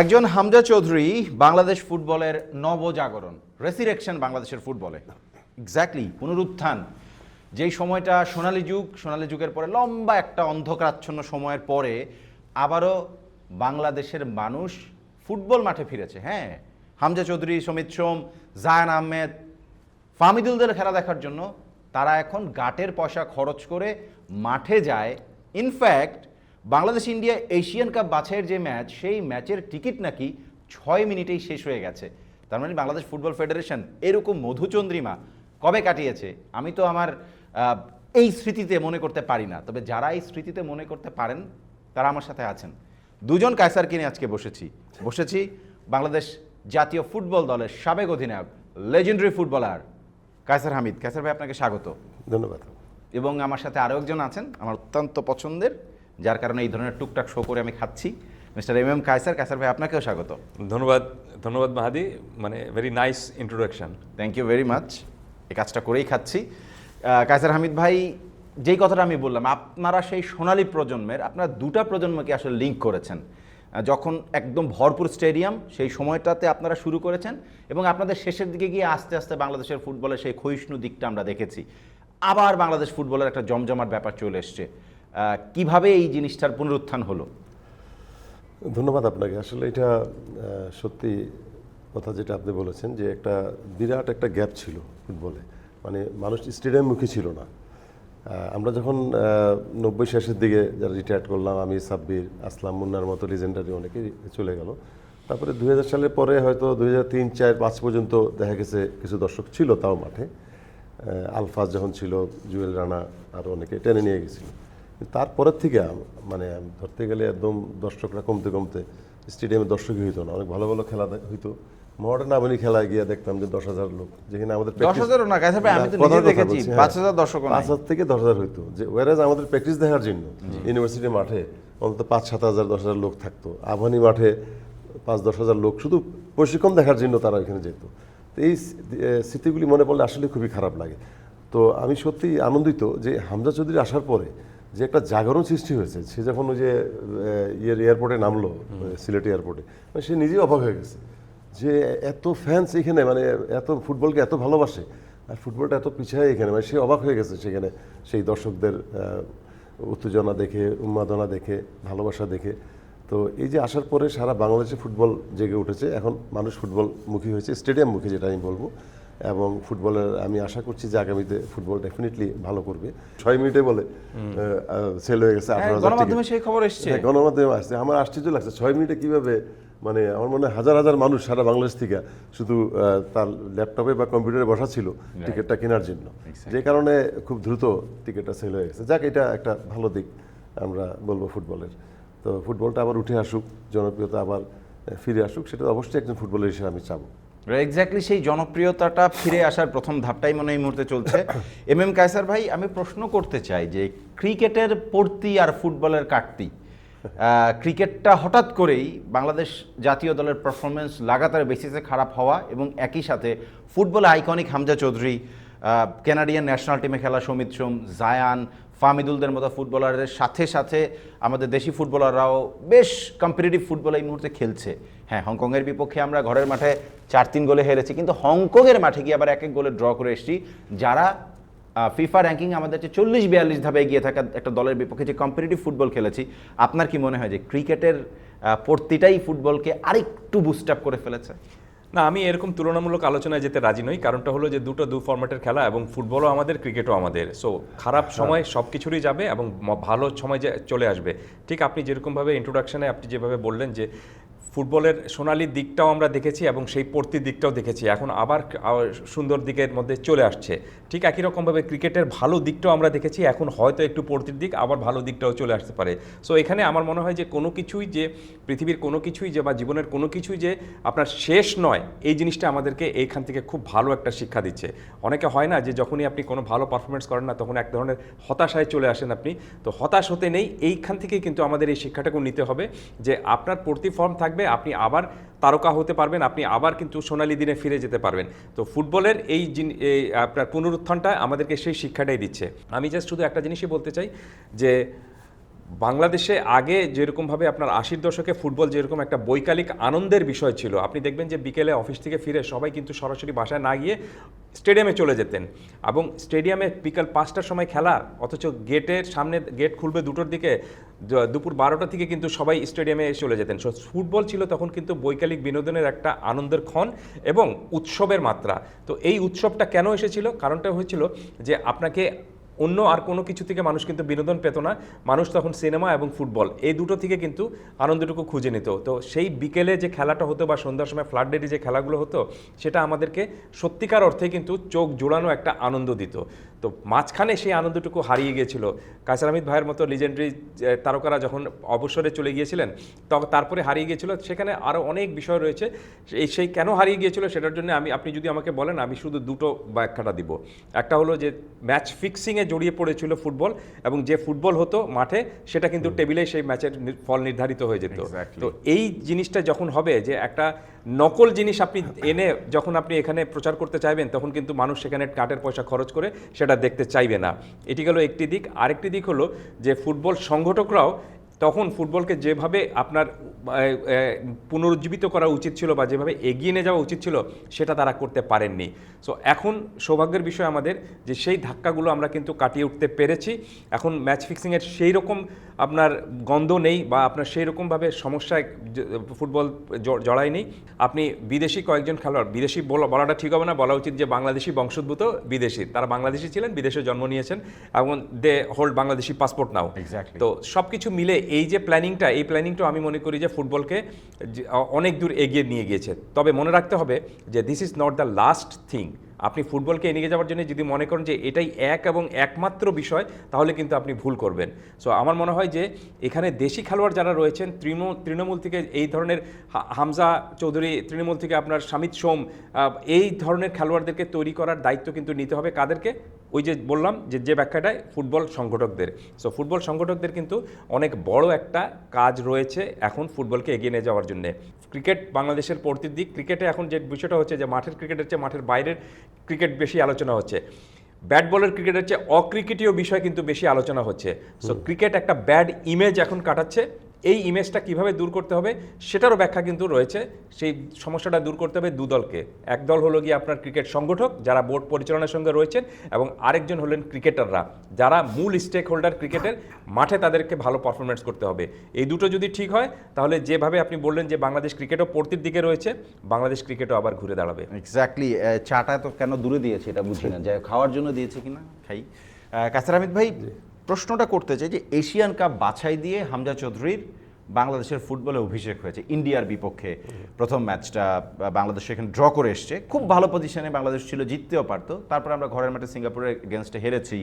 একজন হামজা চৌধুরী বাংলাদেশ ফুটবলের নবজাগরণ রেসিরেকশন বাংলাদেশের ফুটবলে। এক্স্যাক্টলি পুনরুত্থান। যেই সময়টা সোনালী যুগ, সোনালি যুগের পরে লম্বা একটা অন্ধকারাচ্ছন্ন সময়ের পরে আবারও বাংলাদেশের মানুষ ফুটবল মাঠে ফিরেছে। হ্যাঁ হামজা চৌধুরী, সমিত সোম, জায়ান আহমেদ ফামিদুলদের খেলা দেখার জন্য তারা এখন গাটের পয়সা খরচ করে মাঠে যায়। In fact Bangladesh India Asian cup বাছাইয়ের যে ম্যাচ সেই ম্যাচের টিকিট নাকি ছয় মিনিটেই শেষ হয়ে গেছে। তার মানে বাংলাদেশ ফুটবল ফেডারেশন এরকম মধুচন্দ্রিমা কবে কাটিয়েছে? আমি তো আমার এই স্মৃতিতে মনে করতে পারি না। তবে যারা এই স্মৃতিতে মনে করতে পারেন তারা আমার সাথে আছেন। দুজন কায়সারকে নিয়ে আজকে বসেছি। বসেছি বাংলাদেশ জাতীয় ফুটবল দলের সাবেক অধিনায়ক লেজেন্ডারি ফুটবলার কায়সার হামিদ। কায়সার ভাই আপনাকে স্বাগত। ধন্যবাদ। এবং আমার সাথে আরও একজন আছেন আমার অত্যন্ত পছন্দের যার কারণে এই ধরনের টুকটাক শো করে আমি খাচ্ছি। Mister M M Kaiser Kaiser ভাই আপনাকেও স্বাগত। ধন্যবাদ ধন্যবাদ মাহাদি। মানে very nice introduction thank you very much এই কাজটা করেই খাচ্ছি। কায়সার হামিদ ভাই যেই কথাটা আমি বললাম আপনারা সেই সোনালী প্রজন্মের আপনারা দুটা প্রজন্মকে আসলে লিঙ্ক করেছেন। যখন একদম ভরপুর স্টেডিয়াম সেই সময়টাতে আপনারা শুরু করেছেন এবং আপনাদের শেষের দিকে গিয়ে আস্তে আস্তে বাংলাদেশের ফুটবলের সেই ক্ষয়িষ্ণু দিকটা আমরা দেখেছি। আবার বাংলাদেশ ফুটবলের একটা জমজমাট ব্যাপার চলে এসছে। কীভাবে এই জিনিসটার পুনরুত্থান হলো? ধন্যবাদ আপনাকে। আসলে এটা সত্যি কথা যেটা আপনি বলেছেন যে একটা বিরাট একটা গ্যাপ ছিল ফুটবলে। মানে মানুষ স্টেডিয়ামমুখী ছিল না। আমরা যখন নব্বই শেষের দিকে যারা রিটায়ার্ড করলাম আমি সাব্বির, আসলাম, মুন্নার মতো লিজেন্ডারি অনেকেই চলে গেল। তারপরে দুই হাজার সালের পরে হয়তো দুই হাজার তিন, চার, পাঁচ পর্যন্ত দেখা গেছে কিছু দর্শক ছিল তাও মাঠে। আলফাজ যখন ছিল, জুয়েল রানা আর অনেকে টেনে নিয়ে গেছিল। তারপরের থেকে মানে আম ধরতে গেলে একদম দর্শকরা কমতে কমতে স্টেডিয়ামে দর্শকই হইতো না। অনেক ভালো ভালো খেলা হইতো। মডার্ন আবনি খেলায় গিয়ে দেখতাম যে দশ হাজার লোক যেখানে আমাদের দশ হাজারও না কায়সার আমি তো নিজে দেখেছি হ্যাঁ। পাঁচ হাজার পাঁচ থেকে দশ হাজার হইতো। যে ওয়ারাজ আমাদের প্র্যাকটিস দেখার জন্য ইউনিভার্সিটি মাঠে অন্তত পাঁচ সাত হাজার দশ হাজার লোক থাকতো। আবানি মাঠে পাঁচ দশ হাজার লোক শুধু প্রশিক্ষণ দেখার জন্য তারা ওইখানে যেত। তো এই স্মৃতিগুলি মনে পড়লে আসলে খুবই খারাপ লাগে। তো আমি সত্যি আনন্দিত যে হামজা চৌধুরী আসার পরে যে একটা জাগরণ সৃষ্টি হয়েছে সে যখন ওই যে ইয়ের এয়ারপোর্টে নামলো সিলেট এয়ারপোর্টে মানে সে নিজেই অবাক হয়ে গেছে যে এত ফ্যান্স এখানে মানে এত ফুটবলকে এত ভালোবাসে আর ফুটবলটা এত পিছায় এখানে মানে সে অবাক হয়ে গেছে সেখানে সেই দর্শকদের উত্তেজনা দেখে উন্মাদনা দেখে ভালোবাসা দেখে। তো এই যে আসার পরে সারা বাংলাদেশে ফুটবল জেগে উঠেছে এখন মানুষ ফুটবল মুখী হয়েছে স্টেডিয়াম মুখী যেটা আমি বলব। এবং ফুটবলের আমি আশা করছি যে আগামীতে ফুটবল ডেফিনেটলি ভালো করবে। ছয় মিনিটে বলে সেল হয়ে গেছে হ্যাঁ, আঠারো হাজার গণমাধ্যমে সেই খবর এসছে। হ্যাঁ, গণমাধ্যমে আসছে। আমার আশ্চর্য লাগছে ছয় মিনিটে কীভাবে মানে আমার মনে হয় হাজার হাজার মানুষ সারা বাংলাদেশ থেকে শুধু তার ল্যাপটপে বা কম্পিউটারে বসা ছিল টিকিটটা কেনার জন্য। যে কারণে খুব দ্রুত টিকিটটা সেল হয়ে গেছে। যাক এটা একটা ভালো দিক আমরা বলব ফুটবলের। তো ফুটবলটা আবার উঠে আসুক জনপ্রিয়তা আবার ফিরে আসুক সেটা অবশ্যই একজন ফুটবলার হিসেবে আমি চাবো। এক্স্যাক্টলি সেই জনপ্রিয়তাটা ফিরে আসার প্রথম ধাপটাই মনে এই মুহূর্তে চলছে। এম এম কায়সার ভাই আমি প্রশ্ন করতে চাই যে ক্রিকেটের পড়তি আর ফুটবলের কাটতি ক্রিকেটটা হঠাৎ করেই বাংলাদেশ জাতীয় দলের পারফরমেন্স লাগাতার বেসিসে খারাপ হওয়া এবং একই সাথে ফুটবলে iconic Hamza Chowdhury Canadian national টিমে খেলা সমিত সোম জায়ান ফামিদুলদের মতো ফুটবলারদের সাথে সাথে আমাদের দেশি ফুটবলাররাও বেশ কম্পিটিটিভ ফুটবল এই মুহূর্তে খেলছে। হ্যাঁ হংকংয়ের বিপক্ষে আমরা ঘরের মাঠে চার তিন গোলে হেরেছি কিন্তু হংকংয়ের মাঠে গিয়ে আবার এক এক গোলে ড্র করে এসেছি। যারা ফিফা র্যাঙ্কিং আমাদের যে চল্লিশ বিয়াল্লিশ ধাপে এগিয়ে থাকা একটা দলের বিপক্ষে যে কম্পিটিটিভ ফুটবল খেলেছি আপনার কি মনে হয় যে ক্রিকেটের প্রতিটাই ফুটবলকে আরেকটু বুস্ট আপ করে ফেলেছে? না আমি এরকম তুলনামূলক আলোচনায় যেতে রাজি নই। কারণটা হলো যে দুটো দু ফরম্যাটের খেলা এবং ফুটবলও আমাদের ক্রিকেটও আমাদের। সো খারাপ সময় সব কিছুরই যাবে এবং ভালো সময় যে চলে আসবে। ঠিক আপনি যেরকমভাবে ইন্ট্রোডাকশনে আপনি যেভাবে বললেন যে ফুটবলের সোনালি দিকটাও আমরা দেখেছি এবং সেই পড়তি দিকটাও দেখেছি। এখন আবার সুন্দর দিকের মধ্যে চলে আসছে। ঠিক একই রকমভাবে ক্রিকেটের ভালো দিকটাও আমরা দেখেছি। এখন হয়তো একটু পড়তির দিক, আবার ভালো দিকটাও চলে আসতে পারে। সো এখানে আমার মনে হয় যে কোনো কিছুই যে পৃথিবীর কোনো কিছুই যে বা জীবনের কোনো কিছুই যে আপনার শেষ নয়, এই জিনিসটা আমাদেরকে এইখান থেকে খুব ভালো একটা শিক্ষা দিচ্ছে। অনেকে হয় না যে যখনই আপনি কোনো ভালো পারফরমেন্স করেন না, তখন এক ধরনের হতাশায় চলে আসেন আপনি। তো হতাশ হতে নেই, এইখান থেকেই কিন্তু আমাদের এই শিক্ষাটাকে নিতে হবে যে আপনার প্রতি ফর্ম থাকবে আপনি আবার তারকা হতে পারবেন, আপনি আবার কিন্তু সোনালি দিনে ফিরে যেতে পারবেন। তো ফুটবলের এই আপনার পুনরুত্থানটা আমাদেরকে সেই শিক্ষাটাই দিচ্ছে। আমি জাস্ট শুধু একটা জিনিসই বলতে চাই যে বাংলাদেশে আগে যেরকমভাবে আপনার আশির দশকে ফুটবল যেরকম একটা বৈকালিক আনন্দের বিষয় ছিল, আপনি দেখবেন যে বিকেলে অফিস থেকে ফিরে সবাই কিন্তু সরাসরি বাসায় না গিয়ে স্টেডিয়ামে চলে যেতেন এবং স্টেডিয়ামে বিকাল পাঁচটার সময় খেলা, অথচ গেটের সামনে গেট খুলবে দুটোর দিকে দুপুর বারোটা থেকে কিন্তু সবাই স্টেডিয়ামে চলে যেতেন। সো, ফুটবল ছিল তখন কিন্তু বৈকালিক বিনোদনের একটা আনন্দের ক্ষণ এবং উৎসবের মাত্রা। তো এই উৎসবটা কেন এসেছিল? কারণটা হয়েছিল যে আপনাকে অন্য আর কোনো কিছু থেকে মানুষ কিন্তু বিনোদন পেত না। মানুষ তখন সিনেমা এবং ফুটবল এই দুটো থেকে কিন্তু আনন্দটুকু খুঁজে নিত। তো সেই বিকেলে যে খেলাটা হতো বা সন্ধ্যার সময় ফ্লাড ডেটে যে খেলাগুলো হতো, সেটা আমাদেরকে সত্যিকার অর্থে কিন্তু চোখ জোড়ানো একটা আনন্দ দিত। তো মাঝখানে সেই আনন্দটুকু হারিয়ে গিয়েছিল। কায়সার আহমেদ ভাইয়ের মতো লিজেন্ডারি তারকারা যখন অবসরে চলে গিয়েছিলেন তখন তারপরে হারিয়ে গিয়েছিল। সেখানে আরও অনেক বিষয় রয়েছে। এই সেই কেন হারিয়ে গিয়েছিল সেটার জন্য আমি আপনি যদি আমাকে বলেন আমি শুধু দুটো ব্যাখ্যাটা দিব। একটা হলো যে ম্যাচ ফিক্সিংয়ে জড়িয়ে পড়েছিল ফুটবল এবং যে ফুটবল হতো মাঠে সেটা কিন্তু টেবিলে সেই ম্যাচের ফল নির্ধারিত হয়ে যেত। তো এই জিনিসটা যখন হবে যে একটা নকল জিনিস আপনি এনে যখন আপনি এখানে প্রচার করতে চাইবেন তখন কিন্তু মানুষ সেখানে কাটের পয়সা খরচ করে সেটা দেখতে চাইবে না। এটি গেল একটি দিক। আরেকটি দিক হলো যে ফুটবল সংগঠকরাও তখন ফুটবলকে যেভাবে আপনার পুনরুজ্জীবিত করা উচিত ছিল বা যেভাবে এগিয়ে নিয়ে যাওয়া উচিত ছিল সেটা তারা করতে পারেননি। সো এখন সৌভাগ্যের বিষয় আমাদের যে সেই ধাক্কাগুলো আমরা কিন্তু কাটিয়ে উঠতে পেরেছি। এখন ম্যাচ ফিক্সিংয়ের সেই রকম আপনার গন্ধ নেই বা আপনার সেই রকমভাবে সমস্যায় ফুটবল জড়ায় নেই আপনি বিদেশি কয়েকজন খেলোয়াড় বিদেশি বলা- বলাটা ঠিক হবে না বলা উচিত যে বাংলাদেশি বংশোদ্ভূত বিদেশি। তারা বাংলাদেশি ছিলেন বিদেশে জন্ম নিয়েছেন এবং they hold Bangladeshi passport now. তো সব কিছু মিলে এই যে প্ল্যানিংটা এই প্ল্যানিংটা আমি মনে করি যে ফুটবলকে অনেক দূর এগিয়ে নিয়ে গিয়েছে। তবে মনে রাখতে হবে যে this is not the last thing আপনি ফুটবলকে এগিয়ে যাওয়ার জন্য যদি মনে করেন যে এটাই এক এবং একমাত্র বিষয়, তাহলে কিন্তু আপনি ভুল করবেন। সো আমার মনে হয় যে এখানে দেশি খেলোয়াড় যারা রয়েছেন, তৃণমূল তৃণমূল থেকে এই ধরনের হামজা চৌধুরী, তৃণমূল থেকে আপনার সামিত সোম এই ধরনের খেলোয়াড়দেরকে তৈরি করার দায়িত্ব কিন্তু নিতে হবে কাদেরকে? ওই যে বললাম যে যে ব্যাখ্যাটায় ফুটবল সংগঠকদের। সো ফুটবল সংগঠকদের কিন্তু অনেক বড় একটা কাজ রয়েছে এখন ফুটবলকে এগিয়ে নিয়ে যাওয়ার জন্য। ক্রিকেট বাংলাদেশের পড়তির দিক, ক্রিকেটে এখন যে বিষয়টা হচ্ছে যে, মাঠের ক্রিকেটের চেয়ে মাঠের বাইরের ক্রিকেট বেশি আলোচনা হচ্ছে। ব্যাট বলের ক্রিকেটের চেয়ে অক্রিকেটীয় বিষয় কিন্তু বেশি আলোচনা হচ্ছে। সো ক্রিকেট একটা ব্যাড ইমেজ এখন কাটাচ্ছে। এই ইমেজটা কীভাবে দূর করতে হবে, সেটারও ব্যাখ্যা কিন্তু রয়েছে। সেই সমস্যাটা দূর করতে হবে দু দলকে। এক দল হলো গিয়ে আপনার ক্রিকেট সংগঠক, যারা বোর্ড পরিচালনার সঙ্গে রয়েছেন, এবং আরেকজন হলেন ক্রিকেটাররা যারা মূল স্টেক হোল্ডার ক্রিকেটের মাঠে তাদেরকে ভালো পারফরমেন্স করতে হবে। এই দুটো যদি ঠিক হয়, তাহলে যেভাবে আপনি বললেন যে বাংলাদেশ ক্রিকেটও পড়তির দিকে রয়েছে, বাংলাদেশ ক্রিকেটও আবার ঘুরে দাঁড়াবে। এক্স্যাক্টলি চাটা তো কেন দূরে দিয়েছে এটা বুঝি না। যে খাওয়ার জন্য দিয়েছে কিনা, খাই। কাসার হামিদ ভাই প্রশ্নটা করতে চাই যে এশিয়ান কাপ বাছাই দিয়ে হামজা চৌধুরীর বাংলাদেশের ফুটবলে অভিষেক হয়েছে, ইন্ডিয়ার বিপক্ষে প্রথম ম্যাচটা বাংলাদেশ এখানে ড্র করে এসছে। খুব ভালো পজিশনে বাংলাদেশ ছিল, জিততেও পারতো। তারপর আমরা ঘরের মাঠে সিঙ্গাপুরের এগেনস্টে হেরেছি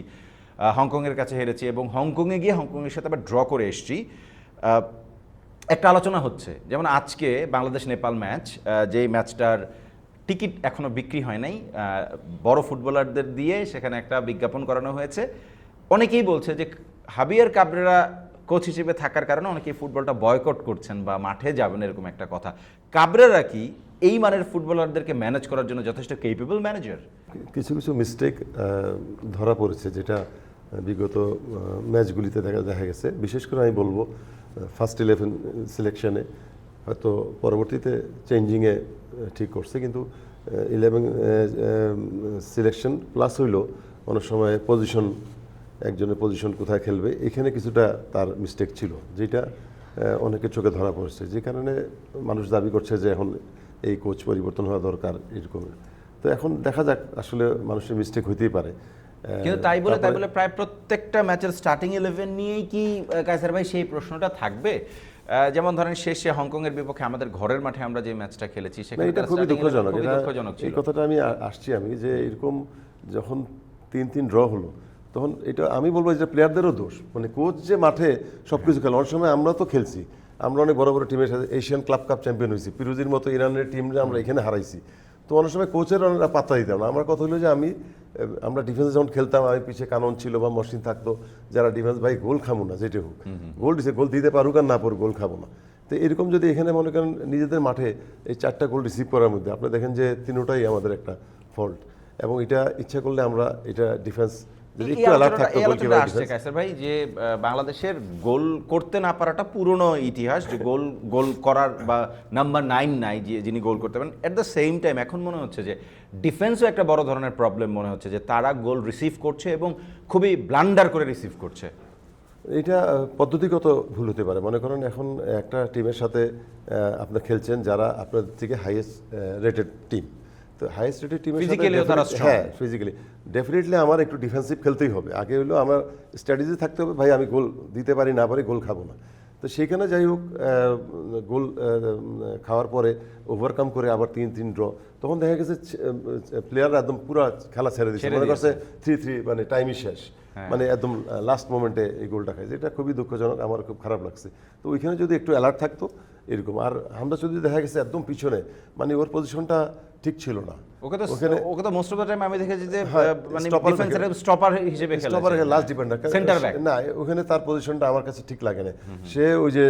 হংকংয়ের কাছে হেরেছি এবং হংকংয়ে গিয়ে হংকংয়ের সাথে আবার ড্র করে এসছি। একটা আলোচনা হচ্ছে, যেমন আজকে বাংলাদেশ নেপাল ম্যাচ যেই ম্যাচটার টিকিট এখনও বিক্রি হয় নাই বড় ফুটবলারদের দিয়ে সেখানে একটা বিজ্ঞাপন করানো হয়েছে। অনেকেই বলছে যে হাবিয়ার কাবরেরা কোচ হিসেবে থাকার কারণে অনেকেই ফুটবলটা বয়কট করছেন বা মাঠে যাবেন এরকম একটা কথা। কাবরেরা কি এই মানের ফুটবলারদেরকে ম্যানেজ করার জন্য যথেষ্ট কেপেবল ম্যানেজার কিছু কিছু মিস্টেক ধরা পড়েছে যেটা বিগত ম্যাচগুলিতে দেখা দেখা গেছে। বিশেষ করে আমি বলব ফার্স্ট ইলেভেন সিলেকশনে হয়তো পরবর্তীতে চেঞ্জিংয়ে ঠিক করছে। কিন্তু ইলেভেন সিলেকশন প্লাস হইল অনেক সময় পজিশন একজনের পজিশন কোথায় খেলবে এখানে কিছুটা তার মিস্টেক ছিল যেটা অনেকের চোখে ধরা পড়েছে যে কারণে মানুষ দাবি করছে যে এখন এই কোচ পরিবর্তন হওয়া দরকার এরকম। তো এখন দেখা যাক আসলে মানুষের মিস্টেক হইতেই পারে। কিন্তু তাই বলে তাই বলে প্রায় প্রত্যেকটা ম্যাচের স্টার্টিং ইলেভেন নিয়েই কি কায়সার ভাই সেই প্রশ্নটা থাকবে? যেমন ধরেন শেষে হংকং এর বিপক্ষে আমাদের ঘরের মাঠে আমরা যে ম্যাচটা খেলেছি এটা খুবই দুঃখজনক। এই কথাটা আমি আসছি আমি যে এরকম যখন তিন তিন ড্র হলো তখন এটা আমি বলব যে প্লেয়ারদেরও দোষ। মানে কোচ যে মাঠে সব কিছু খেলে অনেক সময় আমরা তো খেলছি। আমরা অনেক বড় বড় টিমের সাথে এশিয়ান ক্লাব কাপ চ্যাম্পিয়ন হয়েছি। পিরুজির মতো ইরানের টিমরা আমরা এখানে হারাইছি। তো অনেক সময় কোচের অনেকটা পাত্তা দিতাম না। আমার কথা হলো যে আমি আমরা ডিফেন্সে যখন খেলতাম আমি পিছিয়ে কানন ছিল বা মসিন থাকতো যারা ডিফেন্স ভাই গোল খাব না যেটা হোক। গোল দিছে গোল দিতে পারুক আর না পারুক গোল খাব না। তো এরকম যদি এখানে মনে করেন নিজেদের মাঠে এই চারটা গোল রিসিভ করার মধ্যে আপনি দেখেন যে তিনোটাই আমাদের একটা ফল্ট এবং এটা ইচ্ছা করলে আমরা এটা ডিফেন্স যদি একটু অ্যালার্ট থাকতো গোলকিপার আসছে কায়সার ভাই যে বাংলাদেশের গোল করতে না পারাটা পুরনো ইতিহাস যে গোল গোল করার বা নাম্বার নাইন নাই যে যিনি গোল করতে পারেন। এট দ্য সেম টাইম এখন মনে হচ্ছে যে ডিফেন্সও একটা বড় ধরনের প্রবলেম মনে হচ্ছে যে তারা গোল রিসিভ করছে এবং খুবই ব্লান্ডার করে রিসিভ করছে। এটা পদ্ধতিগত ভুল হতে পারে। মনে করেন এখন একটা টিমের সাথে আহ, আপনার খেলছেন যারা আপনার থেকে হাইয়েস্ট রেটেড টিম তো হাইয়েস্ট রেটেড টিমের তারা হ্যাঁ ফিজিক্যালি ডেফিনেটলি আমার একটু ডিফেন্সিভ খেলতেই হবে। আগে হলো আমার স্ট্র্যাটেজি থাকতে হবে ভাই আমি গোল দিতে পারি না পারি গোল খাব না। তো সেখানে যাই হোক গোল খাওয়ার পরে ওভারকাম করে আবার তিন তিন ড্র তখন দেখা গেছে প্লেয়াররা একদম পুরো খেলা ছেড়ে দিচ্ছে মনে করছে থ্রি থ্রি মানে টাইমই শেষ। হ্যাঁ। মানে একদম লাস্ট মোমেন্টে এই গোলটা খাইছে। এটা খুবই দুঃখজনক আমার খুব খারাপ লাগছে। তো ওইখানে যদি একটু অ্যালার্ট থাকতো এরকম। আর আমরা যদি দেখা গেছে একদম পিছনে মানে ওর পজিশনটা ঠিক ছিল না। ওকে তো ওকে তো মোস্ট অফ দ্য টাইম আমি দেখেছি যে হ্যাঁ, মানে ডিফেন্সের স্টপার হিসেবে stopper last defender centre back না ওখানে তার পজিশনটা আমার কাছে ঠিক লাগে না। সে ওই যে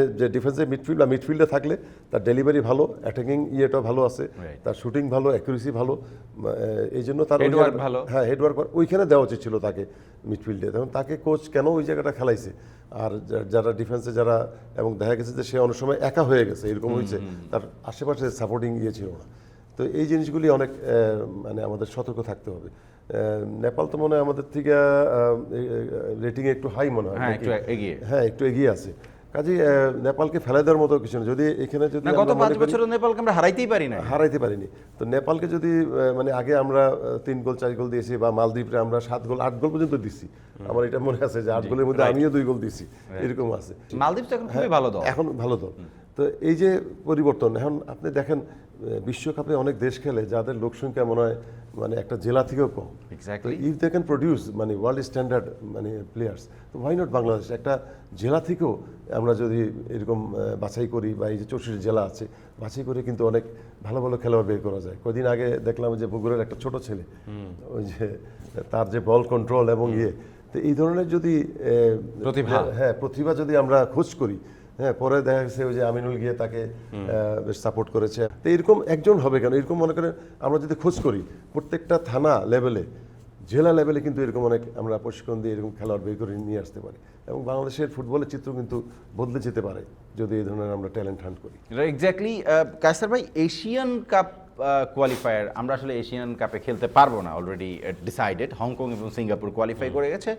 মিডফিল্ড বা মিডফিল্ডে থাকলে তার ডেলিভারি ভালো অ্যাটাকিং ইয়েটা ভালো আছে তার শুটিং ভালো অ্যাকুরেসি ভালো এই জন্য তার ভালো। হ্যাঁ হেডওয়ার্ক ওইখানে দেওয়া উচিত ছিল তাকে মিডফিল্ডে তখন তাকে কোচ কেন ওই জায়গাটা খেলাইছে? আর যারা ডিফেন্সে যারা এবং দেখা গেছে যে সে অনেক সময় একা হয়ে গেছে এরকম হয়েছে তার আশেপাশে সাপোর্টিং ইয়ে ছিল না। তো এই জিনিসগুলি অনেক মানে আমাদের সতর্ক থাকতে হবে। নেপাল তো মনে হয় আমাদের থেকে রেটিংয়ে একটু হাই মনে হয়। হ্যাঁ একটু এগিয়ে। হ্যাঁ একটু এগিয়ে আছে। কাজে নেপালকে ফেলে দেওয়ার মতো কিছু না। যদি এখানে যদি গত পাঁচ বছর নেপালকে আমরা হারাইতেই পারি না হারাইতে পারিনি। তো নেপালকে যদি মানে আগে আমরা তিন গোল চার গোল দিয়েছি বা মালদ্বীপে আমরা সাত গোল আট গোল পর্যন্ত দিছি। আমার এটা মনে আছে যে আট গোলের মধ্যে আমিও দুই গোল দিছি। এরকম আছে। মালদ্বীপ তো এখন খুবই ভালো দল। এখন ভালো দল। তো এই যে পরিবর্তন এখন আপনি দেখেন বিশ্বকাপে অনেক দেশ খেলে যাদের লোকসংখ্যা মনে হয় মানে একটা জেলা থেকেও কম. ইফ দে ক্যান প্রডিউস মানে ওয়ার্ল্ড স্ট্যান্ডার্ড মানে প্লেয়ার্স তো হোয়াই নট বাংলাদেশ একটা জেলা থেকেও আমরা যদি এরকম বাছাই করি বা এই যে চৌষট্টি জেলা আছে বাছাই করে কিন্তু অনেক ভালো ভালো খেলোয়াড় বের করা যায়। কদিন আগে দেখলাম যে বগুড়ার একটা ছোট ছেলে ওই যে তার যে বল কন্ট্রোল এবং ইয়ে তো এই ধরনের যদি প্রতিভা। হ্যাঁ প্রতিভা যদি আমরা খোঁজ করি হ্যাঁ পরে দেখা গেছে ওই যে আমিনুল গিয়ে তাকে বেশ সাপোর্ট করেছে। তো এরকম একজন হবে কেন? এরকম মনে করেন আমরা যদি খোঁজ করি প্রত্যেকটা থানা লেভেলে জেলা লেভেলে কিন্তু এরকম অনেক আমরা প্রশিক্ষণ দিয়ে এরকম খেলোয়াড় বের করে নিয়ে আসতে পারি। এবং বাংলাদেশের ফুটবলের চিত্র কিন্তু বদলে যেতে পারে যদি এই ধরনের আমরা ট্যালেন্ট হান্ট করি। এক্স্যাক্টলি কায়সার ভাই এশিয়ান কাপ কোয়ালিফায়ার আমরা আসলে এশিয়ান কাপে খেলতে পারব না অলরেডি ডিসাইডেড হংকং এবং সিঙ্গাপুর কোয়ালিফাই করে গেছে।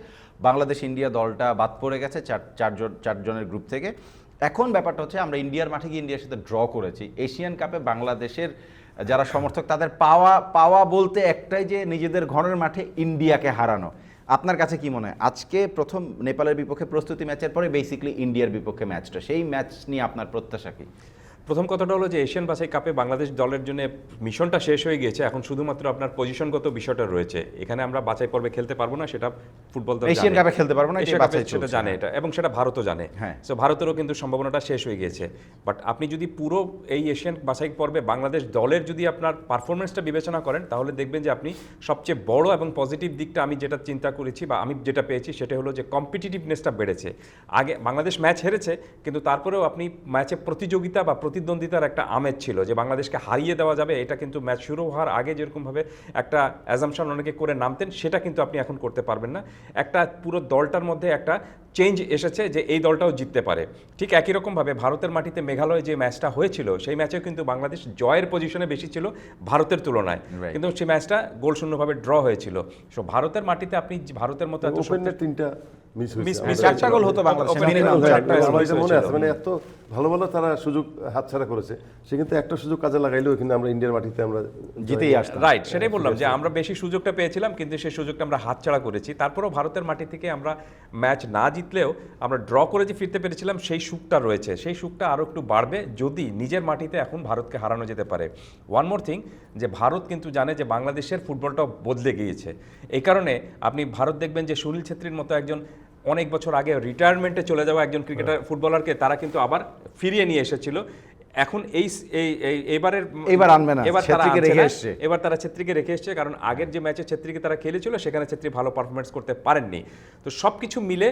বাংলাদেশ ইন্ডিয়া দলটা বাদ পড়ে গেছে চার চারজন চারজনের গ্রুপ থেকে। এখন ব্যাপারটা হচ্ছে আমরা ইন্ডিয়ার মাঠে গিয়ে ইন্ডিয়ার সাথে ড্র করেছি। এশিয়ান কাপে বাংলাদেশের যারা সমর্থক, তাদের পাওয়া পাওয়া বলতে একটাই যে নিজেদের ঘরের মাঠে ইন্ডিয়াকে হারানো। আপনার কাছে কি মনে হয়? আজকে প্রথম নেপালের বিপক্ষে প্রস্তুতি ম্যাচের পরে বেসিক্যালি ইন্ডিয়ার বিপক্ষে ম্যাচটা। সেই ম্যাচ নিয়ে আপনার প্রত্যাশা কি? প্রথম কথাটা হলো যে এশিয়ান বাছাই কাপে বাংলাদেশ দলের জন্য মিশনটা শেষ হয়ে গিয়েছে। এখন শুধুমাত্র আপনার পজিশনগত বিষয়টা রয়েছে। এখানে আমরা বাছাই পর্বে খেলতে পারব না সেটা ফুটবল দল এশিয়ান কাপে খেলতে পারব না, সেটা জানে এটা এবং সেটা ভারতও জানে। হ্যাঁ। সো ভারতেরও কিন্তু সম্ভাবনাটা শেষ হয়ে গিয়েছে। বাট আপনি যদি পুরো এই এশিয়ান বাছাই পর্বে বাংলাদেশ দলের যদি আপনার পারফরমেন্সটা বিবেচনা করেন তাহলে দেখবেন যে আপনি সবচেয়ে বড় এবং পজিটিভ দিকটা আমি যেটা চিন্তা করেছি বা আমি যেটা পেয়েছি সেটা হলো যে কম্পিটিটিভনেসটা বেড়েছে। আগে বাংলাদেশ ম্যাচ হেরেছে কিন্তু তারপরেও আপনি ম্যাচে প্রতিযোগিতা বা প্রতিদ্বন্দ্বিতার একটা আমেজ ছিল যে বাংলাদেশকে হারিয়ে দেওয়া যাবে এটা কিন্তু ম্যাচ শুরু হওয়ার আগে যেরকমভাবে একটা অ্যাজামশন অনেকে করে নামতেন সেটা কিন্তু আপনি এখন করতে পারবেন না। একটা পুরো দলটার মধ্যে একটা চেঞ্জ এসেছে যে এই দলটাও জিততে পারে। ঠিক একই রকমভাবে ভারতের মাটিতে মেঘালয়ে যে ম্যাচটা হয়েছিল সেই ম্যাচেও কিন্তু বাংলাদেশ জয়ের পজিশনে বেশি ছিল ভারতের তুলনায়। কিন্তু সেই ম্যাচটা গোল শূন্যভাবে ড্র হয়েছিল। সো ভারতের মাটিতে আপনি ভারতের মতো এত তিনটা চারটা গোল হতো বাংলাদেশে। আমার এটা মনে আছে মানে এত ভালো ভালো তারা সুযোগ হাতছাড়া করেছে। সে কিন্তু একটা সুযোগ কাজে লাগাইলেও কিন্তু আমরা ইন্ডিয়ার মাটিতে আমরা জিতেই আসতাম। রাইট সেটাই বললাম যে আমরা বেশি সুযোগটা পেয়েছিলাম কিন্তু সেই সুযোগটা আমরা হাতছাড়া করেছি। তারপরেও ভারতের মাটি থেকে আমরা ম্যাচ না জিতলেও আমরা ড্র করে যে ফিরতে পেরেছিলাম সেই সুখটা রয়েছে। সেই সুখটা আরও একটু বাড়বে যদি নিজের মাটিতে এখন ভারতকে হারানো যেতে পারে। ওয়ান মোর থিং যে ভারত কিন্তু জানে যে বাংলাদেশের ফুটবলটাও বদলে গিয়েছে। এই কারণে আপনি ভারত দেখবেন যে সুনীল ছেত্রীর মতো একজন অনেক বছর আগে রিটায়ারমেন্টে চলে যাওয়া একজন ক্রিকেটার ফুটবলারকে তারা কিন্তু আবার ফিরিয়ে নিয়ে এসেছিল এখন এই এবারের এবার আনবে না, এবার তারা ছেত্রীকে রেখে। এসছে। এবার তারা ছেত্রীকে রেখে এসছে কারণ আগের যে ম্যাচে ছেত্রীকে তারা খেলেছিল সেখানে ছেত্রী ভালো পারফরমেন্স করতে পারেননি তো সব কিছু মিলে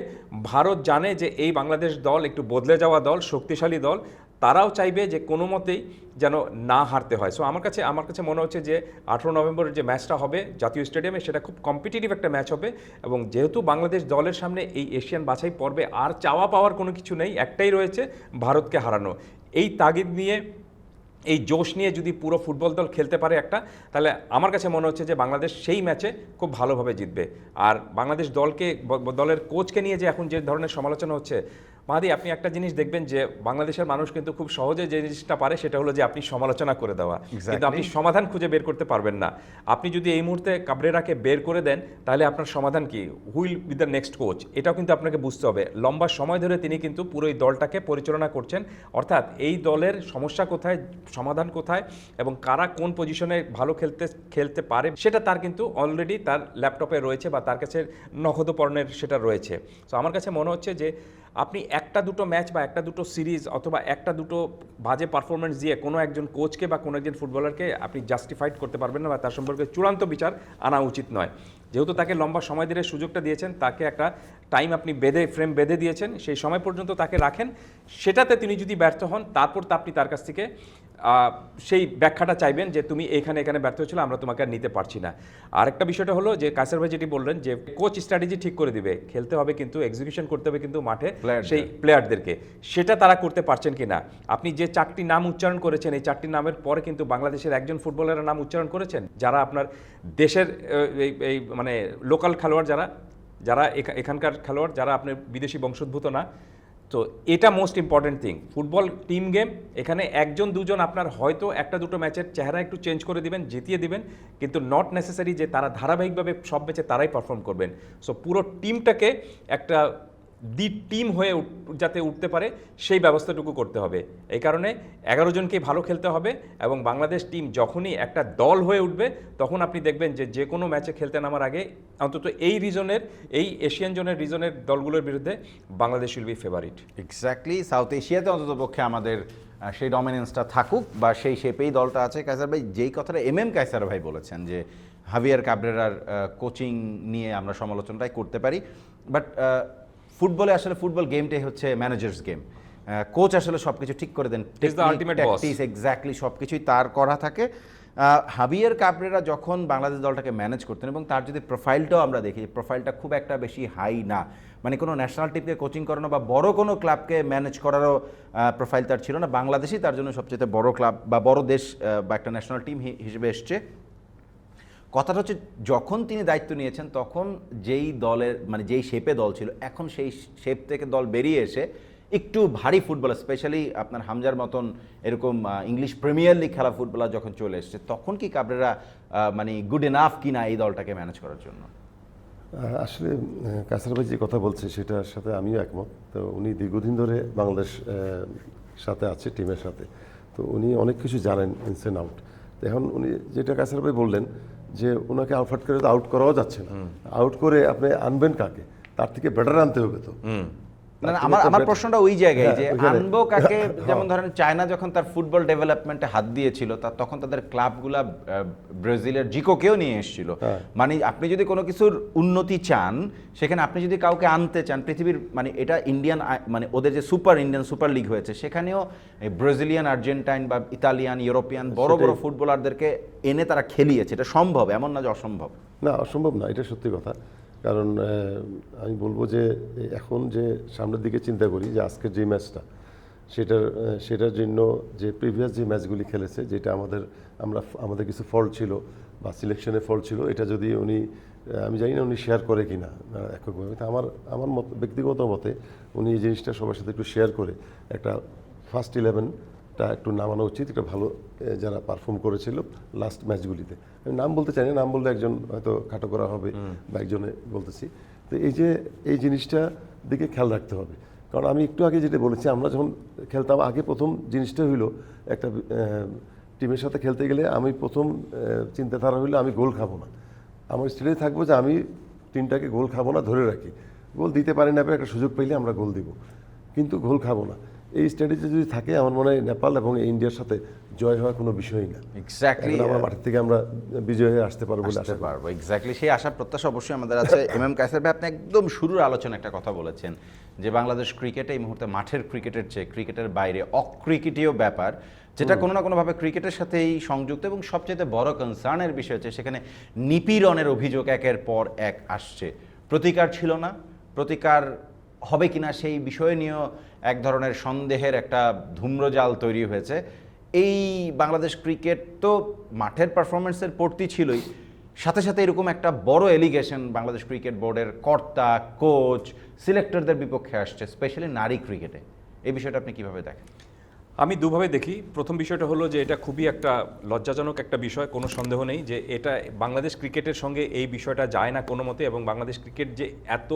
ভারত জানে যে এই বাংলাদেশ দল একটু বদলে যাওয়া দল শক্তিশালী দল তারাও চাইবে যে কোনো মতেই যেন না হারতে হয়। সো আমার কাছে আমার কাছে মনে হচ্ছে যে আঠেরো নভেম্বরের যে ম্যাচটা হবে জাতীয় স্টেডিয়ামে, সেটা খুব কম্পিটিটিভ একটা ম্যাচ হবে এবং যেহেতু বাংলাদেশ দলের সামনে এই এশিয়ান বাছাই পর্বে আর চাওয়া পাওয়ার কোনো কিছু নেই, একটাই রয়েছে ভারতকে হারানো। এই তাগিদ নিয়ে, এই জোশ নিয়ে যদি পুরো ফুটবল দল খেলতে পারে একটা, তাহলে আমার কাছে মনে হচ্ছে যে বাংলাদেশ সেই ম্যাচে খুব ভালোভাবে জিতবে। আর বাংলাদেশ দলকে দলের কোচকে নিয়ে যে এখন যে ধরনের সমালোচনা হচ্ছে মাহাদি আপনি একটা জিনিস দেখবেন যে বাংলাদেশের মানুষ কিন্তু খুব সহজে যে জিনিসটা পারে সেটা হলো যে আপনি সমালোচনা করে দেওয়া। কিন্তু আপনি সমাধান খুঁজে বের করতে পারবেন না। আপনি যদি এই মুহূর্তে কাবরেরাকে বের করে দেন তাহলে আপনার সমাধান কি? Wheel with the next coach এটাও কিন্তু আপনাকে বুঝতে হবে। লম্বা সময় ধরে তিনি কিন্তু পুরো এই দলটাকে পরিচালনা করছেন। অর্থাৎ এই দলের সমস্যা কোথায় সমাধান কোথায় এবং কারা কোন পজিশনে ভালো খেলতে খেলতে পারে সেটা তার কিন্তু অলরেডি তার ল্যাপটপে রয়েছে বা তার কাছে নগদপর্ণের সেটা রয়েছে। তো আমার কাছে মনে হচ্ছে যে আপনি একটা দুটো ম্যাচ বা একটা দুটো সিরিজ অথবা একটা দুটো বাজে পারফরমেন্স দিয়ে কোনো একজন কোচকে বা কোনো একজন ফুটবলারকে আপনি জাস্টিফাইড করতে পারবেন না বা তার সম্পর্কে চূড়ান্ত বিচার আনা উচিত নয়। যেহেতু তাকে লম্বা সময় ধরে সুযোগটা দিয়েছেন, তাকে একটা টাইম আপনি বেঁধে ফ্রেম বেঁধে দিয়েছেন, সেই সময় পর্যন্ত তাকে রাখেন। সেটাতে তিনি যদি ব্যর্থ হন, তারপর তা আপনি তার কাছ থেকে সেই ব্যাখ্যাটা চাইবেন যে তুমি এখানে এখানে ব্যর্থ হয়েছিল আমরা তোমাকে আর নিতে পারছি না। আরেকটা বিষয়টা হলো যে কাসের ভাই যেটি বললেন যে কোচ স্ট্র্যাটেজি ঠিক করে দিবে খেলতে হবে কিন্তু এক্সিকিউশন করতে হবে কিন্তু মাঠে। সেই প্লেয়ারদেরকে সেটা তারা করতে পারছেন কি না আপনি যে চারটি নাম উচ্চারণ করেছেন এই চারটি নামের পরে কিন্তু বাংলাদেশের একজন ফুটবলারের নাম উচ্চারণ করেছেন যারা আপনার দেশের এই মানে লোকাল খেলোয়াড় যারা যারা এখা- এখানকার খেলোয়াড় যারা আপনার বিদেশি বংশোদ্ভূত না তো এটা most important thing football team game এখানে একজন, দুজন আপনার হয়তো একটা, দুটো ম্যাচের চেহারা একটু চেঞ্জ করে দিবেন, জিতিয়ে দিবেন, কিন্তু নট নেসেসারি যে তারা ধারাবাহিকভাবে সব ম্যাচে তারাই পারফর্ম করবেন। সো পুরো টিমটাকে একটা দি টিম হয়ে যাতে উঠতে পারে, সেই ব্যবস্থাটুকু করতে হবে। এই কারণে এগারো জনকে ভালো খেলতে হবে এবং বাংলাদেশ টিম যখনই একটা দল হয়ে উঠবে, তখন আপনি দেখবেন যে যে কোনো ম্যাচে খেলতে নামার আগে অন্তত এই রিজনের, এই এশিয়ান জোনের রিজনের দলগুলোর বিরুদ্ধে Bangladesh will be favourite. Exactly south এশিয়াতে অন্তত পক্ষে আমাদের সেই ডমিনেন্সটা থাকুক বা সেই শেপেই দলটা আছে। কাইসার ভাই, যেই কথাটা এম এম কাইসার ভাই বলেছেন যে হাভিয়ার কাবরেরার কোচিং নিয়ে আমরা সমালোচনাটাই করতে পারি। বাট ফুটবলে আসলে ফুটবল গেমটাই হচ্ছে ম্যানেজার্স গেম কোচ আসলে সব কিছু ঠিক করে দেন. এক্স্যাক্টলি সব কিছুই তার করা থাকে। হাবিয়ার কাবরেরা যখন বাংলাদেশ দলটাকে ম্যানেজ করতেন এবং তার যদি প্রোফাইলটাও আমরা দেখি প্রোফাইলটা খুব একটা বেশি হাই না। মানে কোনো ন্যাশনাল টিমকে কোচিং করানো বা বড় কোনো ক্লাবকে ম্যানেজ করারও প্রোফাইল তার ছিল না। বাংলাদেশই তার জন্য সবচেয়ে বড় ক্লাব বা বড় দেশ বা একটা ন্যাশনাল টিম হিসেবে এসছে। কথাটা হচ্ছে, যখন তিনি দায়িত্ব নিয়েছেন, তখন যেই দলের মানে যেই শেপে দল ছিল, এখন সেই শেপ থেকে দল বেরিয়ে এসে একটু ভারী ফুটবলার স্পেশালি আপনার হামজার মতন এরকম ইংলিশ প্রিমিয়ার লিগ খেলা ফুটবলার যখন চলে এসেছে, তখন কি কাবরেরা মানে গুড এনাফ কিনা এই দলটাকে ম্যানেজ করার জন্য? আসলে কাসার ভাই যে কথা বলছে, সেটার সাথে আমিও একমত। তো উনি দীর্ঘদিন ধরে বাংলাদেশ সাথে আছে টিমের সাথে। তো উনি অনেক কিছু জানেন ইনস অ্যান্ড আউট এখন উনি, যেটা কাসার ভাই বললেন যে ওনাকে আউটফাট করে তো আউট করাও যাচ্ছে না। আউট করে আপনি আনবেন কাকে? তার থেকে বেটার আনতে হবে তো। না, আমার আমার প্রশ্নটা ওই জায়গায় হ্যাঁ, যে আনব কাকে যেমন ধরেন চায়না যখন তার ফুটবল ডেভেলপমেন্টে হাত দিয়েছিল তখন তাদের ক্লাবগুলা ব্রাজিলের জিকোকেও নিয়ে এসেছিল। হ্যাঁ। মানে আপনি যদি কোনো কিছুর উন্নতি চান সেখানে আপনি যদি কাউকে আনতে চান পৃথিবীর মানে এটা ইন্ডিয়ান মানে ওদের যে সুপার ইন্ডিয়ান সুপার লিগ হয়েছে সেখানেও ব্রাজিলিয়ান আর্জেন্টাইন বা ইতালিয়ান ইউরোপিয়ান বড় বড়। ফুটবলারদেরকে এনে তারা খেলিয়েছে। এটা সম্ভব এমন না যে অসম্ভব। না অসম্ভব না এটা সত্যি কথা। কারণ আমি বলব যে, এখন যে সামনের দিকে চিন্তা করি যে, আজকের যে ম্যাচটা, সেটার সেটার জন্য যে প্রিভিয়াস যে ম্যাচগুলি খেলেছে, যেটা আমাদের, আমরা, আমাদের কিছু ফল্ট ছিল বা সিলেকশনে ফল্ট ছিল, এটা যদি উনি আমি জানি না উনি শেয়ার করে কি না এককভাবে। আমার আমার মত, ব্যক্তিগত মতে উনি এই জিনিসটা সবার সাথে একটু শেয়ার করে একটা ফার্স্ট ইলেভেনটা একটু নামানো উচিত এটা ভালো যারা পারফর্ম করেছিল লাস্ট ম্যাচগুলিতে আমি নাম বলতে চাই না নাম বললে একজন হয়তো খাটো করা হবে বা একজনে বলতেছি। তো এই যে এই জিনিসটা দিকে খেয়াল রাখতে হবে। কারণ আমি একটু আগে যেটা বলেছি আমরা যখন খেলতাম আগে প্রথম জিনিসটা হইল একটা টিমের সাথে খেলতে গেলে আমি প্রথম চিন্তাধারা হইল আমি গোল খাব না। আমার স্টেজে থাকব যে আমি টিমটাকে গোল খাব না ধরে রাখি। গোল দিতে পারি না একটা সুযোগ পেলে আমরা গোল দিব। কিন্তু গোল খাব না। এই স্ট্র্যাটেজি যদি থাকে আমার মনে হয় নেপাল এবং ইন্ডিয়ার সাথে জয় হওয়ার কোনো বিষয়ই না। এক্স্যাক্টলি আমরা মাঠের থেকে আমরা বিজয় হয়ে আসতে পারব আসতে পারব এক্স্যাক্টলি সেই আশা প্রত্যাশা অবশ্যই আমাদের আছে। এম এম কায়সার ভাই আপনি একদম শুরুর আলোচনা একটা কথা বলেছেন যে বাংলাদেশ ক্রিকেটে এই মুহূর্তে মাঠের ক্রিকেটের চেয়ে ক্রিকেটের বাইরে অক্রিকেটীয় ব্যাপার যেটা কোনো না কোনোভাবে ক্রিকেটের সাথেই সংযুক্ত এবং সবচেয়ে বড় কনসার্নের বিষয় হচ্ছে সেখানে নিপীড়নের অভিযোগ একের পর এক আসছে। প্রতিকার ছিল না প্রতিকার হবে কিনা সেই বিষয় নিয়েও এক ধরনের সন্দেহের একটা ধূম্রজাল তৈরি হয়েছে। এই বাংলাদেশ ক্রিকেট তো মাঠের পারফরমেন্সের পড়তি ছিলই। সাথে সাথে এরকম একটা বড় এলিগেশন বাংলাদেশ ক্রিকেট বোর্ডের কর্তা, কোচ, সিলেক্টরদের বিপক্ষে আসছে, স্পেশালি নারী ক্রিকেটে। এই বিষয়টা আপনি কীভাবে দেখেন? আমি দুভাবে দেখি। প্রথম বিষয়টা হলো যে এটা খুবই একটা লজ্জাজনক একটা বিষয়, কোনো সন্দেহ নেই যে এটা বাংলাদেশ ক্রিকেটের সঙ্গে এই বিষয়টা যায় না কোনো মতে এবং বাংলাদেশ ক্রিকেট যে এত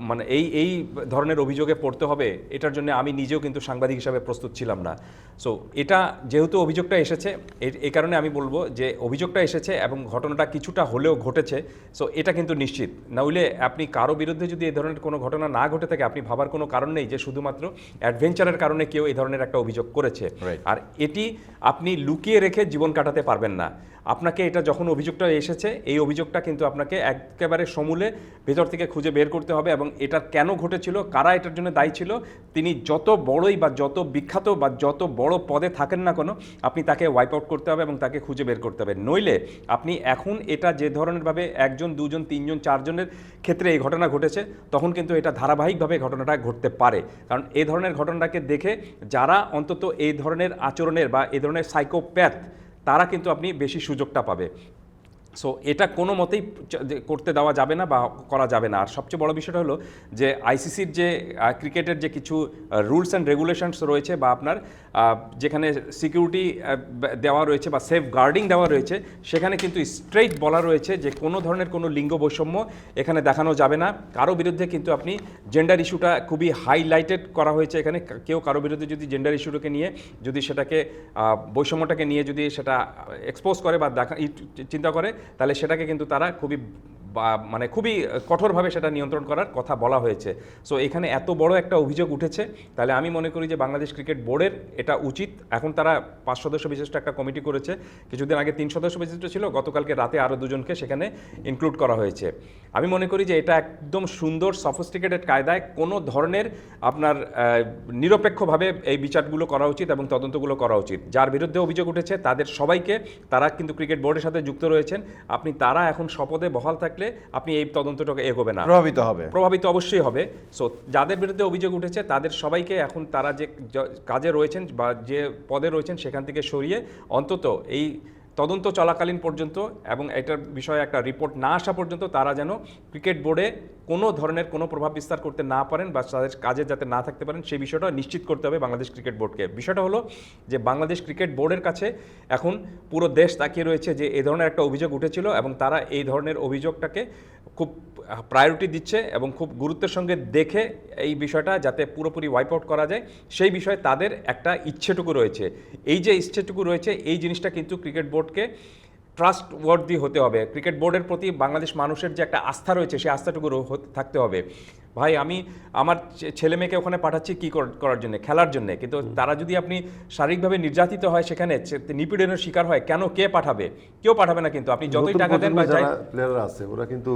মানে এই এই ধরনের অভিযোগে পড়তে হবে, এটার জন্য আমি নিজেও কিন্তু সাংবাদিক হিসাবে প্রস্তুত ছিলাম না। সো এটা যেহেতু অভিযোগটা এসেছে, এ- কারণে আমি বলব যে অভিযোগটা এসেছে এবং ঘটনাটা কিছুটা হলেও ঘটেছে সো এটা কিন্তু নিশ্চিত। নইলে আপনি কারও বিরুদ্ধে যদি এই ধরনের কোনো ঘটনা না ঘটে থাকে, আপনি ভাবার কোনো কারণ নেই যে শুধুমাত্র অ্যাডভেঞ্চারের কারণে কেউ এই ধরনের একটা অভিযোগ করেছে। আর এটি আপনি লুকিয়ে রেখে জীবন কাটাতে পারবেন না। আপনাকে এটা যখন অভিযোগটা এসেছে, এই অভিযোগটা কিন্তু আপনাকে একেবারে সমূলে ভেতর থেকে খুঁজে বের করতে হবে এবং এটা কেন ঘটেছিল, কারা এটার জন্য দায়ী ছিল, তিনি যত বড়ই বা যত বিখ্যাত বা যত বড় পদে থাকেন না কোনো, আপনি তাকে ওয়াইপ আউট করতে হবে এবং তাকে খুঁজে বের করতে হবে। নইলে আপনি এখন এটা যে ধরনেরভাবে একজন, দুজন, তিনজন, চারজনের ক্ষেত্রে এই ঘটনা ঘটেছে, তখন কিন্তু এটা ধারাবাহিকভাবে ঘটনাটা ঘটতে পারে। কারণ এই ধরনের ঘটনাটাকে দেখে যারা অন্তত এই ধরনের আচরণের বা এই ধরনের সাইকোপ্যাথ তারা কিন্তু আপনি বেশি সুযোগটা পাবে। সো এটা কোনো মতেই করতে দেওয়া যাবে না বা করা যাবে না। আর সবচেয়ে বড় বিষয়টা হলো যে আইসিসির যে ক্রিকেটের যে কিছু রুলস অ্যান্ড রেগুলেশনস রয়েছে বা আপনার যেখানে সিকিউরিটি দেওয়া রয়েছে বা সেফ গার্ডিং দেওয়া রয়েছে, সেখানে কিন্তু স্ট্রেইট বলা রয়েছে যে, কোনো ধরনের কোনো লিঙ্গ বৈষম্য এখানে দেখানো যাবে না। কারও বিরুদ্ধে কিন্তু আপনি জেন্ডার ইস্যুটা খুবই হাইলাইটেড করা হয়েছে এখানে। কেউ কারও বিরুদ্ধে যদি জেন্ডার ইস্যুটাকে নিয়ে, যদি সেটাকে বৈষম্যটাকে নিয়ে যদি সেটা এক্সপোজ করে বা দেখা চিন্তা করে তাহলে সেটাকে কিন্তু তারা খুবই মানে খুবই কঠোরভাবে সেটা নিয়ন্ত্রণ করার কথা বলা হয়েছে। সো এখানে এত বড় একটা অভিযোগ উঠেছে, তাহলে আমি মনে করি যে বাংলাদেশ ক্রিকেট বোর্ডের এটা উচিত। এখন তারা পাঁচ সদস্য বিশিষ্ট একটা কমিটি করেছে, কিছুদিন আগে তিন সদস্য বিশিষ্ট ছিল, গতকালকে রাতে আরও দুজনকে সেখানে ইনক্লুড করা হয়েছে। আমি মনে করি যে এটা একদম সুন্দর সফিস্টিকেটেড কায়দায় কোনো ধরনের আপনার নিরপেক্ষভাবে এই বিচারগুলো করা উচিত এবং তদন্তগুলো করা উচিত। যার বিরুদ্ধে অভিযোগ উঠেছে, তাদের সবাইকে, তারা কিন্তু ক্রিকেট বোর্ডের সাথে যুক্ত রয়েছেন। আপনি তারা এখন শপথে বহাল থাকলে আপনি এই তদন্তটাকে এগোবে না। প্রভাবিত হবে। প্রভাবিত অবশ্যই হবে। সো যাদের বিরুদ্ধে অভিযোগ উঠেছে তাদের সবাইকে এখন তারা যে কাজে রয়েছেন বা যে পদে রয়েছেন সেখান থেকে সরিয়ে অন্তত এই তদন্ত চলাকালীন পর্যন্ত এবং এটার বিষয়ে একটা রিপোর্ট না আসা পর্যন্ত তারা যেন ক্রিকেট বোর্ডে কোনো ধরনের কোনো প্রভাব বিস্তার করতে না পারেন বা তাদের কাজে যাতে না থাকতে পারেন, সেই বিষয়টা নিশ্চিত করতে হবে বাংলাদেশ ক্রিকেট বোর্ডকে বিষয়টা হলো যে বাংলাদেশ ক্রিকেট বোর্ডের কাছে এখন পুরো দেশ তাকিয়ে রয়েছে যে এই ধরনের একটা অভিযোগ উঠেছিল এবং তারা এই ধরনের অভিযোগটাকে খুব প্রায়োরিটি দিচ্ছে এবং খুব গুরুত্বের সঙ্গে দেখে এই বিষয়টা যাতে পুরোপুরি ওয়াইপ আউট করা যায়, সেই বিষয়ে তাদের একটা ইচ্ছেটুকু রয়েছে। এই যে ইচ্ছেটুকু রয়েছে, এই জিনিসটা কিন্তু ক্রিকেট বোর্ডকে ট্রাস্ট ওয়ার্দি হতে হবে। ক্রিকেট বোর্ডের প্রতি বাংলাদেশ মানুষের যে একটা আস্থা রয়েছে সেই আস্থাটুকু থাকতে হবে। ভাই আমি আমার ছেলে মেয়েকে ওখানে পাঠাচ্ছি কী করার জন্য খেলার জন্য? কিন্তু তারা যদি আপনি শারীরিকভাবে নির্যাতিত হয় সেখানে নিপীড়নের শিকার হয় কেন কে পাঠাবে? কেউ পাঠাবে না কিন্তু। আপনি যতই টাকা দেন বা যাই যারা প্লেয়াররা আছে ওরা কিন্তু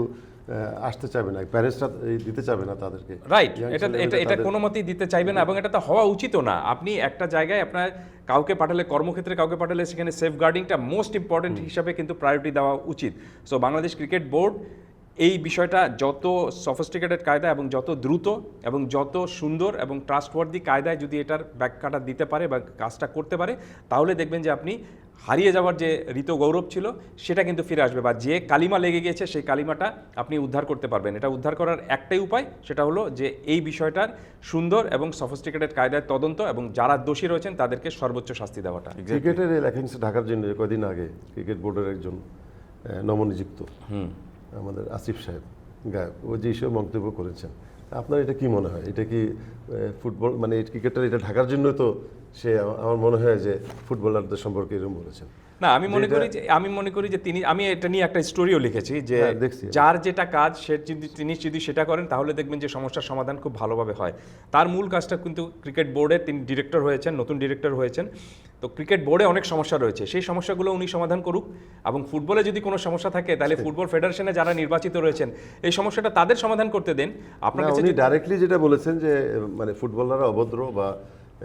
আসতে চাইবে না। প্যারেন্টসরা দিতে চাবে না তাদেরকে। রাইট এটা এটা এটা কোনো মতেই দিতে চাইবে না এবং এটা তো হওয়া উচিতও না। আপনি একটা জায়গায় আপনার কাউকে পাঠালে কর্মক্ষেত্রে কাউকে পাঠালে সেখানে সেফ গার্ডিংটা মোস্ট ইম্পর্টেন্ট হিসাবে কিন্তু প্রায়োরিটি দেওয়া উচিত। সো বাংলাদেশ ক্রিকেট বোর্ড এই বিষয়টা যত সফিস্টিকেটেড কায়দা এবং যত দ্রুত এবং যত সুন্দর এবং ট্রাস্টওয়ার্দি কায়দায় যদি এটার ব্যাখ্যাটা দিতে পারে বা কাজটা করতে পারে তাহলে দেখবেন যে আপনি হারিয়ে যাওয়ার যে ঋত গৌরব ছিল সেটা কিন্তু ফিরে আসবে বা যে কালিমা লেগে গিয়েছে সেই কালিমাটা আপনি উদ্ধার করতে পারবেন। এটা উদ্ধার করার একটাই উপায় সেটা হলো যে এই বিষয়টার সুন্দর এবং সফিস্টিকেটেড কায়দায় তদন্ত এবং যারা দোষী রয়েছেন তাদেরকে সর্বোচ্চ শাস্তি দেওয়াটা। ক্রিকেটের এই লেখাংশে ঢাকার জন্য কদিন আগে ক্রিকেট বোর্ডের একজন নবনিযুক্ত আমাদের আসিফ সাহেব গায়ক ও যে সব মন্তব্য করেছেন। আপনার এটা কি মনে হয়? এটা কি ফুটবল মানে এই ক্রিকেটের এটা ঢাকার জন্য তো সে আমার মনে হয় যে ফুটবলারদের সম্পর্কে এরকম বলেছেন। না আমি মনে করি যে আমি মনে করি যে তিনি আমি এটা নিয়ে একটা স্টোরিও লিখেছি যে হ্যাঁ, যার যেটা কাজ সে যদি তিনি যদি সেটা করেন তাহলে দেখবেন যে সমস্যার সমাধান খুব ভালোভাবে হয়। তার মূল কাজটা কিন্তু ক্রিকেট বোর্ডে তিনি ডিরেক্টর হয়েছেন নতুন ডিরেক্টর হয়েছেন। তো ক্রিকেট বোর্ডে অনেক সমস্যা রয়েছে। সেই সমস্যাগুলো উনি সমাধান করুক এবং ফুটবলে যদি কোনো সমস্যা থাকে তাহলে ফুটবল ফেডারেশনে যারা নির্বাচিত রয়েছেন এই সমস্যাটা তাদের সমাধান করতে দেন। আপনার কাছে ডাইরেক্টলি যেটা বলেছেন যে মানে ফুটবলাররা অভদ্র বা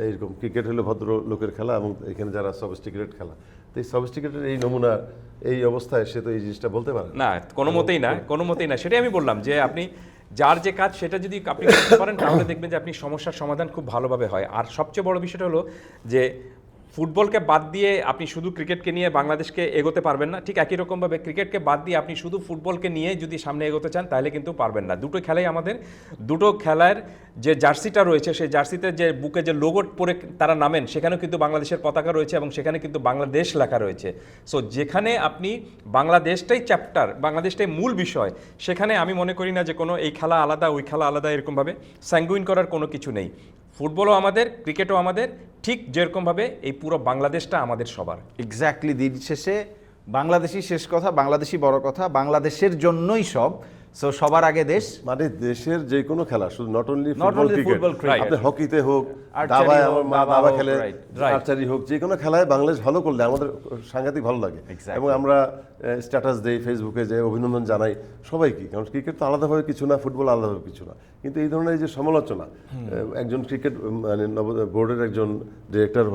এইরকম ক্রিকেট হলো ভদ্র লোকের খেলা এবং এখানে যারা সবস্টিকেট খেলা। তো এই সবস্টিকেটের এই নমুনা এই অবস্থায় সে তো এই জিনিসটা বলতে পারে না। না কোনো মতেই না কোনো মতেই না। সেটাই আমি বললাম যে আপনি যার যে কাজ সেটা যদি আপনি করতে পারেন তাহলে দেখবেন যে আপনি সমস্যার সমাধান খুব ভালোভাবে হয়। আর সবচেয়ে বড় বিষয়টা হলো যে ফুটবলকে বাদ দিয়ে আপনি শুধু ক্রিকেটকে নিয়ে বাংলাদেশকে এগোতে পারবেন না, ঠিক একই রকমভাবে ক্রিকেটকে বাদ দিয়ে আপনি শুধু ফুটবলকে নিয়ে যদি সামনে এগোতে চান, তাহলে কিন্তু পারবেন না। দুটো খেলাই আমাদের, দুটো খেলার যে জার্সিটা রয়েছে, সেই জার্সিতে যে বুকে যে লোগো পরে তারা নামেন, সেখানেও কিন্তু বাংলাদেশের পতাকা রয়েছে এবং সেখানে কিন্তু বাংলাদেশ লেখা রয়েছে। সো যেখানে আপনি বাংলাদেশটাই চ্যাপ্টার বাংলাদেশটাই মূল বিষয়, সেখানে আমি মনে করি না যে কোনো এই খেলা আলাদা, ওই খেলা আলাদা এরকমভাবে স্যাঙ্গুইন করার কোনো কিছু নেই। ফুটবলও আমাদের, ক্রিকেটও আমাদের, ঠিক যেরকমভাবে এই পুরো বাংলাদেশটা আমাদের সবার। এক্স্যাক্টলি দিন শেষে বাংলাদেশি শেষ কথা বাংলাদেশি বড় কথা, বাংলাদেশের জন্যই সব। সো সবার আগে দেশ। মানে দেশের যে কোনো খেলা শুধু নট অনলি ফুটবল ক্রিকেট আপনি হকিতে হোক দাবায় আমার মা খেলে. আর্চারি হোক যে কোনো খেলায় বাংলাদেশ ভালো করলে আমাদের সাংঘাতিক ভালো লাগে। এবং আমরা স্ট্যাটাস দেই ফেসবুকে যে অভিনন্দন জানাই সবাইকে। কারণ ক্রিকেট তো আলাদাভাবে কিছু না ফুটবল আলাদাভাবে কিছু না। কিন্তু এই ধরনের যে সমালোচনা একজন ক্রিকেট মানে বোর্ডের একজন ডিরেক্টর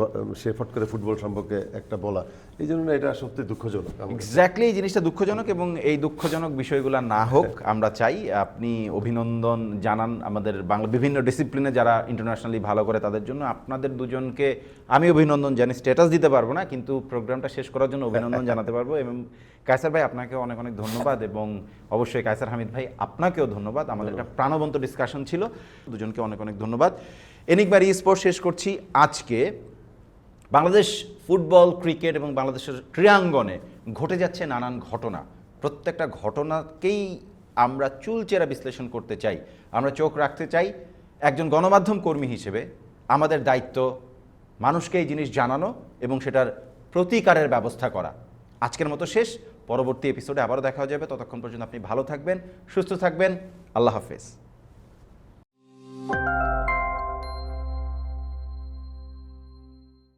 সে ফট করে ফুটবল সম্পর্কে একটা বলা। এই জন্য এটা সত্যি দুঃখজনক এক্স্যাক্টলি এই জিনিসটা দুঃখজনক এবং এই দুঃখজনক বিষয়গুলো না হোক আমরা চাই আপনি অভিনন্দন জানান আমাদের বাংলা বিভিন্ন ডিসিপ্লিনে যারা ইন্টারন্যাশনালি ভালো করে তাদের জন্য। আপনাদের দুজনকে আমি অভিনন্দন জানি স্ট্যাটাস দিতে পারব না কিন্তু প্রোগ্রামটা শেষ করার জন্য অভিনন্দন জানাতে পারব এবং কায়সার ভাই আপনাকে অনেক অনেক ধন্যবাদ এবং অবশ্যই কায়সার হামিদ ভাই আপনাকেও ধন্যবাদ। আমাদের একটা প্রাণবন্ত ডিসকাশন ছিল দুজনকে অনেক অনেক ধন্যবাদ। এনিকবার ই স্পোর্টস শেষ করছি আজকে। বাংলাদেশ ফুটবল, ক্রিকেট এবং বাংলাদেশের ক্রীড়াঙ্গনে ঘটে যাচ্ছে নানান ঘটনা। প্রত্যেকটা ঘটনাকেই আমরা চুলচেরা বিশ্লেষণ করতে চাই। আমরা চোখ রাখতে চাই একজন গণমাধ্যম কর্মী হিসেবে আমাদের দায়িত্ব মানুষকে এই জিনিস জানানো এবং সেটার প্রতিকারের ব্যবস্থা করা। আজকের মতো শেষ। পরবর্তী এপিসোডে আবারও দেখা যাবে। ততক্ষণ পর্যন্ত আপনি ভালো থাকবেন, সুস্থ থাকবেন। আল্লাহ হাফেজ।